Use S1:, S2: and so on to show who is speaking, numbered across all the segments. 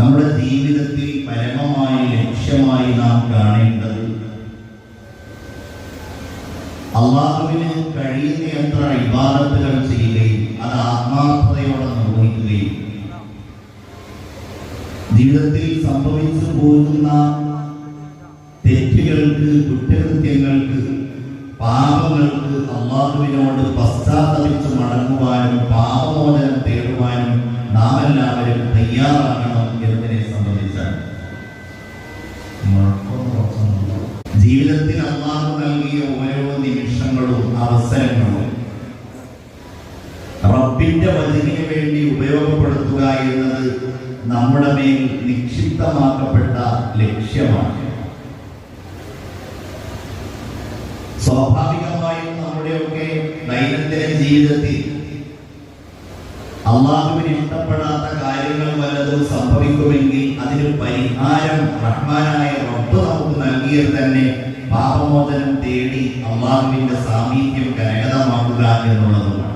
S1: നമ്മുടെ ജീവിതത്തിൽ പരമമായ ലക്ഷ്യമായി നാം കാണേണ്ടത് അള്ളാഹുവിന് കഴിയുന്ന എത്ര ഇബാദത്തുകൾ ചെയ്യുകയും അത് ആത്മാർത്ഥതയോടെ നിർവഹിക്കുകയും. ജീവിതത്തിൽ സംഭവിച്ചു പോകുന്ന തെറ്റുകൾക്ക് കുറ്റകൃത്യങ്ങൾക്ക് പാപങ്ങൾക്ക് അള്ളാഹുവിനോട് പശ്ചാത്തലിച്ച് മടങ്ങുവാനും പാപമോചനം തേടുവാനും നാം എല്ലാവരും തയ്യാറാകണം എന്നതിനെ സംബന്ധിച്ചാണ്. ജീവിതത്തിൽ അള്ളാഹു നൽകിയ ഓരോ നിമിഷങ്ങളും അവസരങ്ങളും റബ്ബിന്റെ വചനത്തിന് വേണ്ടി ഉപയോഗപ്പെടുത്തുക എന്നത് നമ്മുടെ മേൽ നിക്ഷിപ്തമാക്കപ്പെട്ട ലക്ഷ്യമാണ്. സ്വാഭാവികമായും നമ്മുടെയൊക്കെ ദൈനംദിന ജീവിതത്തിൽ അള്ളാഹുവിന് ഇഷ്ടപ്പെടാത്ത കാര്യങ്ങൾ വല്ലതും സംഭവിക്കുമെങ്കിൽ അതിന് പരിഹാരം റഹ്മാനായ റബ്ബ് നമുക്ക് നൽകിയത് തന്നെ പാപമോചനം തേടി അള്ളാഹുവിന്റെ സാമീപ്യം കരകതമാക്കുക എന്നുള്ളതുമാണ്.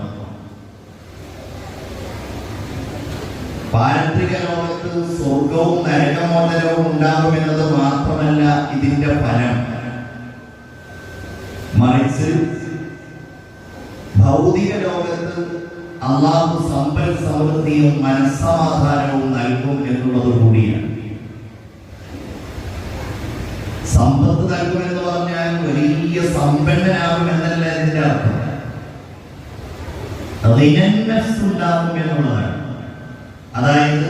S1: പാരത്രിക ലോകത്ത് സ്വർഗവും നരകമോചനവും ഉണ്ടാകുമെന്നത് മാത്രമല്ല ഇതിന്റെ ഫലം. മറിച്ച് ഭൗതിക ലോകത്ത് അള്ളാഹു സമ്പൽ സമൃദ്ധിയും മനസ്സമാധാനവും നൽകും എന്നുള്ളത് കൂടിയാണ്. സമ്പത്ത് നൽകുമെന്ന് പറഞ്ഞാൽ വലിയ സമ്പന്നനാകും എന്നല്ല ഇതിന്റെ അർത്ഥം. ഉണ്ടാകും എന്നുള്ളതാണ്. അതായത്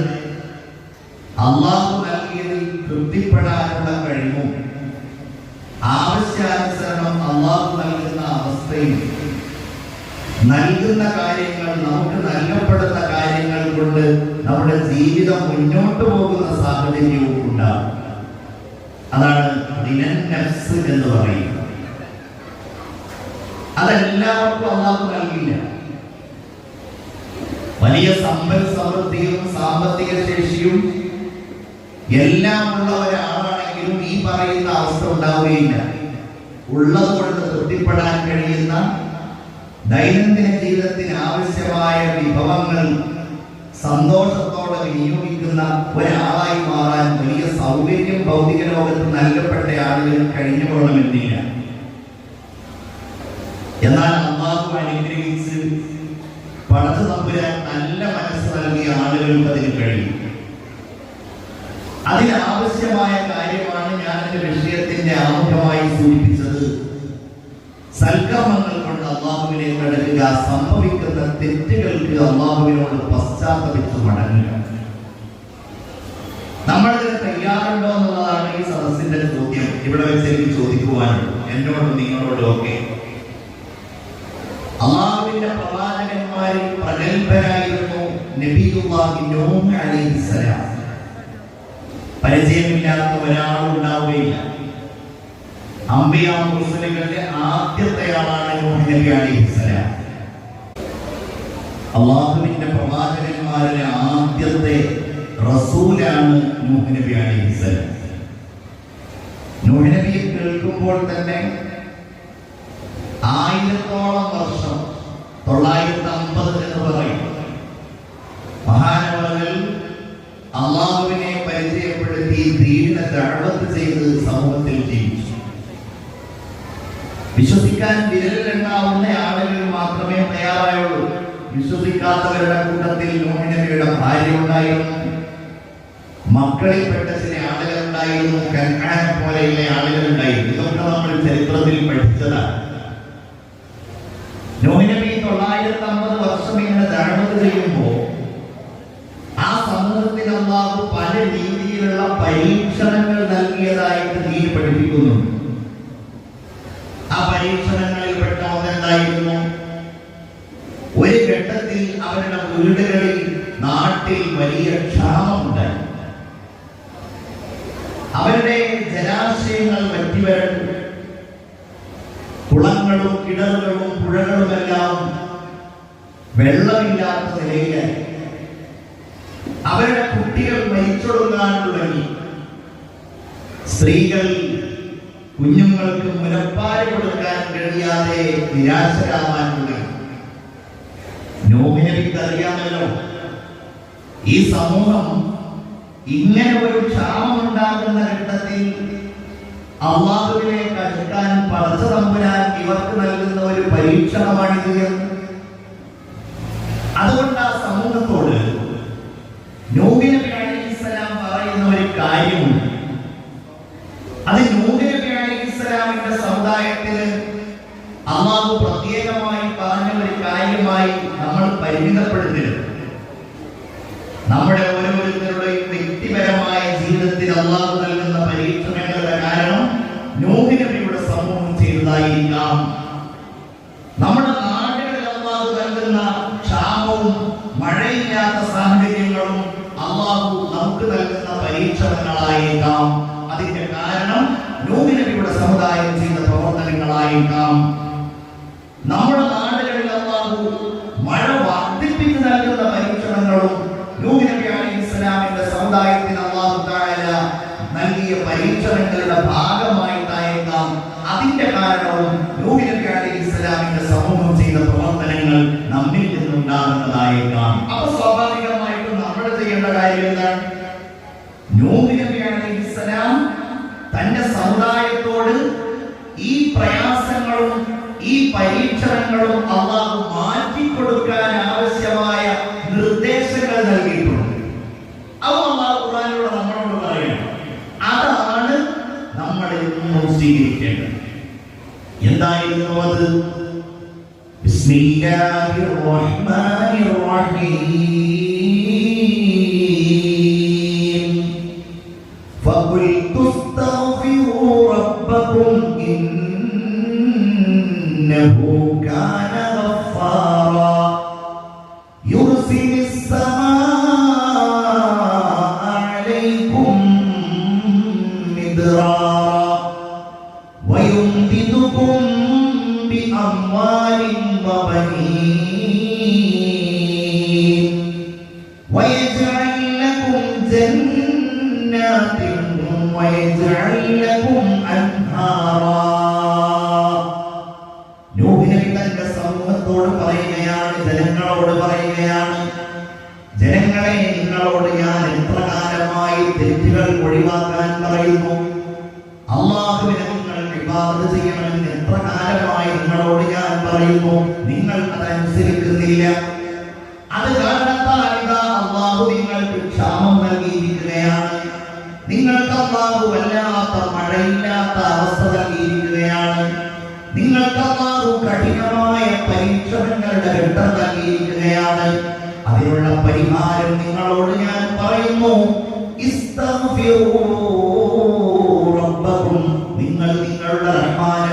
S1: അള്ളാഹു നൽകിയതിൽ തൃപ്തിപ്പെടാനുള്ള കഴിവും ആവശ്യാനുസരണം അള്ളാഹു നൽകുന്ന അവസ്ഥയും നൽകുന്ന കാര്യങ്ങൾ നമുക്ക് നൽകപ്പെടുന്ന കാര്യങ്ങൾ കൊണ്ട് നമ്മുടെ ജീവിതം മുന്നോട്ട് പോകുന്ന സാഹചര്യവും ഉണ്ടാകും. അതാണ് എന്ന് പറയുന്നത്. അതെല്ലാവർക്കും അള്ളാഹു നൽകില്ല. വലിയ സമ്പൽ സമൃദ്ധിയും സാമ്പത്തിക ശേഷിയും എല്ലാം ഉള്ള ഒരാളാണെങ്കിലും ഈ പറയുന്ന അവസ്ഥ ഉണ്ടാവുകയില്ല. ഉള്ളത് കൊണ്ട് തൃപ്തിപ്പെടാൻ കഴിയുന്ന ദൈനംദിന ജീവിതത്തിന് ആവശ്യമായ വിഭവങ്ങൾ സന്തോഷത്തോടെ വിനിയോഗിക്കുന്ന ഒരാളായി മാറാൻ വലിയ സൗകര്യം ഭൗതിക ലോകത്ത് നൽകപ്പെട്ട ആളുകൾ കഴിഞ്ഞു പോകണമെന്നില്ല എന്നാൽ അള്ളാഹു അനുഗ്രഹിച്ച് പടച്ചു തമ്പുരാൻ നല്ല മനസ്സ് നൽകിയ ആളുകൾക്ക് അതിന് കഴിയും. അതിനാവശ്യമായ കാര്യമാണ് ഞാൻ എന്റെ വിഷയത്തിന്റെ ആമുഖമായി സൽക്കർമ്മങ്ങൾ കൊണ്ട് അള്ളാഹുവിനെ മടങ്ങുക സംഭവിക്കുന്ന തെറ്റുകൾക്ക് അള്ളാഹുവിനോട് പശ്ചാത്തപിച്ച് മടങ്ങുക. നമ്മൾ ഇതിന് തയ്യാറുണ്ടോ എന്നുള്ളതാണ് ഈ സദസ്സിന്റെ ചോദ്യം. ഇവിടെ വെച്ച് എനിക്ക് ചോദിക്കുവാനുള്ളൂ എന്നോടും നിങ്ങളോടും ഒക്കെ. അള്ളാഹുവിന്റെ പ്രവാചകന്മാരിൽ പ്രഗത്ഭരായിരുന്നു അലൈഹിസ്സലാം. പരിചയമില്ലാത്ത ഒരാളും ഉണ്ടാവുകയില്ല. അമ്പിയ മുസ്ലിങ്ങളുടെ ആദ്യത്തെ ആളാണ് നൂഹ് നബി അലൈഹിസ്സലാം അള്ളാഹുവിന്റെ പ്രവാചകന്മാരിലെ ആദ്യത്തെ റസൂലാണ് നൂഹ് നബി അലൈഹിസ്സലാം നൂഹ് നബിയെ കേൾക്കുമ്പോൾ തന്നെ ആയിരത്തോളം വർഷം തൊള്ളായിരത്തി അമ്പത് എന്ന് പറയും. മഹാനവകൾ അള്ളാഹുവിനെ പരിചയപ്പെടുത്തി ദീന ദഅവത്ത് ചെയ്ത് സമൂഹത്തിൽ ജീവിച്ചു. വിശ്വസിക്കാൻ വിരലിലെണ്ണാവുന്ന ആളുകൾ മാത്രമേ തയ്യാറായുള്ളൂ. വിശ്വസിക്കാത്തവരുടെ കൂട്ടത്തിൽ നൂഹിനബിയുടെ ഭാര്യ ഉണ്ടായിരുന്നു. മക്കളിൽപ്പെട്ട ചില ആളുകൾ ഉണ്ടായിരുന്നു. കൻആൻ പോലെയുള്ള ആളുകൾ ഉണ്ടായിരുന്നു. ഇതൊക്കെ നമ്മൾ ചരിത്രത്തിൽ പഠിച്ചതാണ്. ആ പരീക്ഷണങ്ങളിൽ പെട്ട ഒരു ഘട്ടത്തിൽ അവരുടെ വീടുകളിൽ നാട്ടിൽ വലിയ ക്ഷാമമുണ്ടായി. അവരുടെ ജലാശയങ്ങൾ വറ്റിവരണ്ടു കുളങ്ങളും കിണറുകളും പുഴകളുമെല്ലാം വെള്ളമില്ലാത്ത നിലയിലായി. അവരുടെ കുട്ടികൾ മരിച്ചൊടുങ്ങാൻ തുടങ്ങി. സ്ത്രീകൾ കുഞ്ഞുങ്ങൾക്ക് മുലപ്പാൽ കൊടുക്കാൻ കഴിയാതെ നിരാശരാവാൻ തുടങ്ങി അറിയാമല്ലോ. ഈ സമൂഹം ഇങ്ങനെ ഒരു ക്ഷാമം ഉണ്ടാകുന്ന ഘട്ടത്തിൽ അള്ളാഹുവിനെ കഴിക്കാൻ പറച്ചു തമ്പുരാൻ ഇവർക്ക് നൽകുന്ന ഒരു പരീക്ഷണമാണിത് എന്ന് അതുകൊണ്ട് ആ സമൂഹത്തോട് നൂഹ് നബി അലൈഹിസ്സലാം പറയുന്ന ഒരു കാര്യമുണ്ട് അത് നൂഹ് നബി അലൈഹിസ്സലാമിന്റെ സമുദായത്തിന് അള്ളാഹു പ്രത്യേകമായി പറഞ്ഞ ഒരു കാര്യമായി നമ്മൾ പരിമിതപ്പെടുത്തരുത്. നമ്മുടെ ഓരോരുത്തരുടെയും വ്യക്തിപരമായ ജീവിതത്തിൽ അള്ളാഹു നൽകുന്ന പരീക്ഷണങ്ങളുടെ കാരണം നൂഹ് സംഭവം സമൂഹം ചെയ്തതായിരിക്കാം. നമ്മുടെ നാടുകളിൽ അള്ളാഹു നൽകുന്ന ക്ഷാമവും മഴയില്ലാത്ത സാഹചര്യങ്ങളും അള്ളാഹു നമുക്ക് നൽകുന്ന പരീക്ഷണങ്ങളായേക്കാം അതിന്റെ കാരണം നൂഹ് നബിയുടെ സമുദായം ചെയ്ത പ്രവർത്തനങ്ങളായേക്കാം നമ്മുടെ പരീക്ഷണങ്ങളും അള്ളാഹു മാറ്റിക്കൊടുക്കാൻ ആവശ്യമായ നിർദ്ദേശങ്ങൾ നൽകിയിട്ടുണ്ട്. അവ അള്ളാഹു ഖുർആനിലൂടെ നമ്മളോട് പറയണം. അതാണ് നമ്മൾ ഇന്നും സ്വീകരിക്കേണ്ടത്. എന്തായിരുന്നു അത്? ബിസ്മില്ലാഹിർ റഹ്മാനിർ റഹീം. ഒഴിവാക്കാൻ പറയുന്നു. അള്ളാഹുവിനെ നിങ്ങൾ വിവാദം ചെയ്യണമെന്ന് എത്ര നിങ്ങളോട് ഞാൻ പറയുന്നു നിങ്ങൾ അതനുസരിക്കുന്നില്ല. അത് കാരണത്താൽ ഇതാ അള്ളാഹു നിങ്ങൾക്ക് ക്ഷാമം നൽകിയിരിക്കുകയാണ്. നിങ്ങൾക്ക് അള്ളാഹു വല്ലാത്ത മഴയില്ലാത്ത അവസ്ഥ നൽകിയിരിക്കുകയാണ്. നിങ്ങൾക്ക് അള്ളാഹു കഠിനമായ പരീക്ഷണങ്ങളുടെ ഘട്ടം നൽകിയിരിക്കുകയാണ്. അതിനുള്ള പരിഹാരം നിങ്ങളോട് ഞാൻ പറയുന്നു. നിങ്ങൾ നിങ്ങളുടെ റഹ്മാനായ